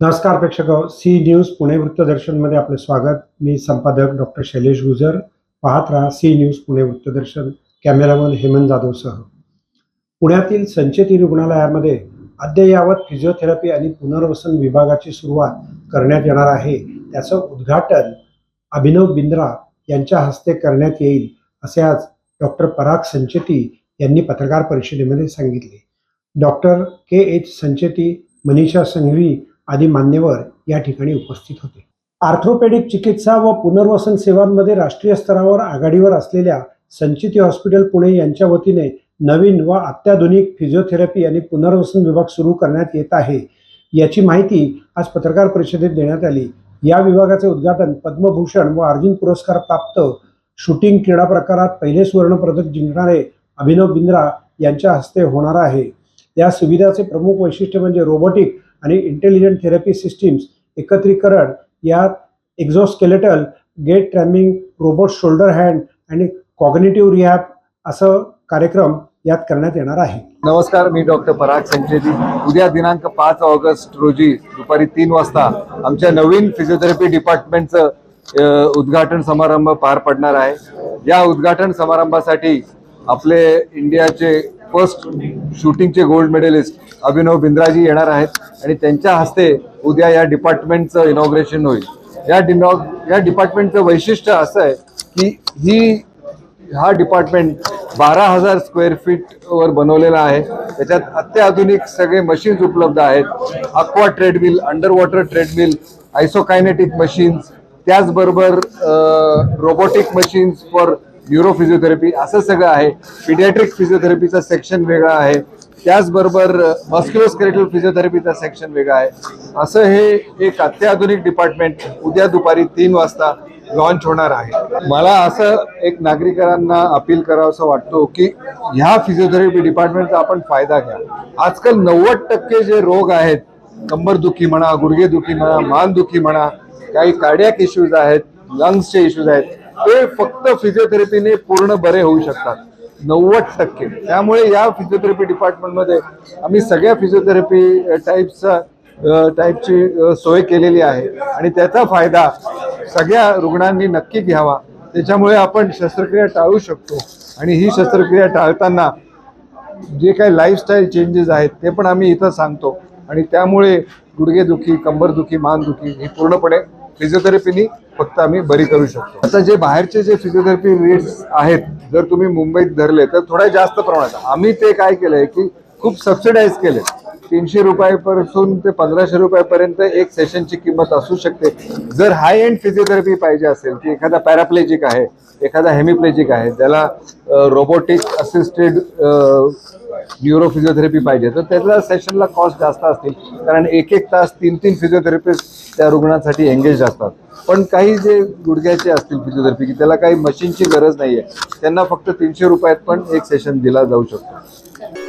नमस्कार प्रेक्षक C news Pune वृत्तदर्शनमध्ये आपले स्वागत. मी संपादक डॉक्टर शैलेश गुजर. पाहत राहा सी न्यूज पुणे वृत्तदर्शन कॅमेरामन हेमंत जाधवसह. पुण्यातील संचेती रुग्णालयामध्ये अद्ययावत फिजिओथेरपी आणि पुनर्वसन विभागाची सुरुवात करण्यात येणार आहे. त्याचं उद्घाटन अभिनव बिंद्रा यांच्या हस्ते करण्यात येईल असे आज डॉक्टर पराग संचेती यांनी पत्रकार परिषदेमध्ये सांगितले. Doctor K H Sancheti Manisha Sanghvi आदी मान्यवर या ठिकाणी उपस्थित होते. आर्थ्रोपेडिक चिकित्सा व पुनर्वसन सेवांमध्ये राष्ट्रीय स्तरावर आघाडीवर असलेल्या संचिती हॉस्पिटल पुणे यांच्या वतीने नवीन व अत्याधुनिक फिजिओथेरपी आणि पुनर्वसन विभाग सुरू करण्यात येत आहे. याची माहिती आज पत्रकार परिषदेत देण्यात आली. या विभागाचे उद्घाटन पद्मभूषण व अर्जुन पुरस्कार प्राप्त शूटिंग क्रीडा प्रकारात पहिले सुवर्ण पदक जिंकणारे अभिनव बिंद्रा यांच्या हस्ते होणार आहे. या सुविधाचे प्रमुख वैशिष्ट्य म्हणजे रोबोटिक आणि इंटेलिजंट थेरपी सिस्टीम्स एकत्रीकरण यात exoskeletal gait training robot shoulder hand आणि कॉग्नेटिव्ह रिहॅप असं कार्यक्रम यात करण्यात येणार आहे. नमस्कार मी डॉक्टर पराग संचेती. उद्या दिनांक पाच ऑगस्ट रोजी दुपारी तीन वाजता आमच्या नवीन फिजिओथेरपी डिपार्टमेंटचं उद्घाटन समारंभ पार पडणार आहे. या उद्घाटन समारंभासाठी आपले इंडियाचे फर्स्ट शूटिंगचे गोल्ड मेडलिस्ट अभिनव बिंद्राजी येणार आहेत आणि त्यांच्या हस्ते उद्या या डिपार्टमेंटचं इनॉग्रेशन होईल. या डिनॉ या डिपार्टमेंटचं वैशिष्ट्य असं आहे की ही हा डिपार्टमेंट बारा हजार स्क्वेअर फीटवर बनवलेला आहे. त्याच्यात अत्याधुनिक सगळे मशीन्स उपलब्ध आहेत. Aqua treadmill under water treadmill isokinetic machines त्याचबरोबर robotic machines for neuro physiotherapy असं सगळं आहे. पिडियाट्रिक फिजिओथेरपीचा सेक्शन वेगळा आहे. त्याचबरोबर मस्क्युलोस्केलेटल फिजिओथेरपीचा सेक्शन वेगळा आहे. असं हे एक अत्याधुनिक डिपार्टमेंट उद्या दुपारी तीन वाजता लॉन्च होणार आहे. मला असं एक नागरिकांना अपील करावं असं वाटतो की ह्या फिजिओथेरपी डिपार्टमेंटचा आपण फायदा घ्या. आजकाल नव्वद टक्के जे रोग आहेत कंबरदुखी म्हणा गुडघेदुखी म्हणा मानदुखी म्हणा काही कार्डियाक इश्यूज आहेत लंग्सचे इश्यूज आहेत ते फक्त फिजिओथेरपीने पूर्ण बरे होऊ शकतात. नव्वद टक्के. त्यामुळे या फिजिओथेरपी डिपार्टमेंटमध्ये आम्ही सगळ्या फिजिओथेरपी टाईपचा टाईपची सोय केलेली आहे. आणि त्याचा फायदा सगळ्या रुग्णांनी नक्की घ्यावा. त्याच्यामुळे आपण शस्त्रक्रिया टाळू शकतो. आणि ही शस्त्रक्रिया टाळताना जे काही लाईफस्टाईल चेंजेस आहेत ते पण आम्ही इथं सांगतो. आणि त्यामुळे गुडघेदुखी कंबरदुखी मानदुखी ही पूर्णपणे फिजिओथेरपीनी फक्त आम्ही बरी करू शकतो. आता जे बाहेरचे जे फिजिओथेरपी रेट्स आहेत जर तुम्ही मुंबईत धरले तर थोड्या जास्त प्रमाणात. आम्ही ते काय केलंय की खूप सबसिडाईज केले तीनशे रुपयापासून ते पंधराशे रुपयापर्यंत एक सेशनची किंमत असू शकते. जर हाय एंड फिजिओथेरपी पाहिजे असेल की एखादा पॅराप्लेजिक आहे एखादा हेमिप्लेजिक आहे ज्याला रोबोटिक असिस्टेड न्यूरो फिजिओथेरपी पाहिजे तर त्याला सेशनला कॉस्ट जास्त असतील. कारण एक एक तास तीन तीन फिजिओथेरपिस्ट त्या रुग्णांसाठी एंगेज असतात. पण काही जे गुडघ्याचे असतील फिजिओथेरपी की त्याला काही मशीनची गरज नाही आहे त्यांना फक्त तीनशे रुपयात पण एक सेशन दिला जाऊ शकतो.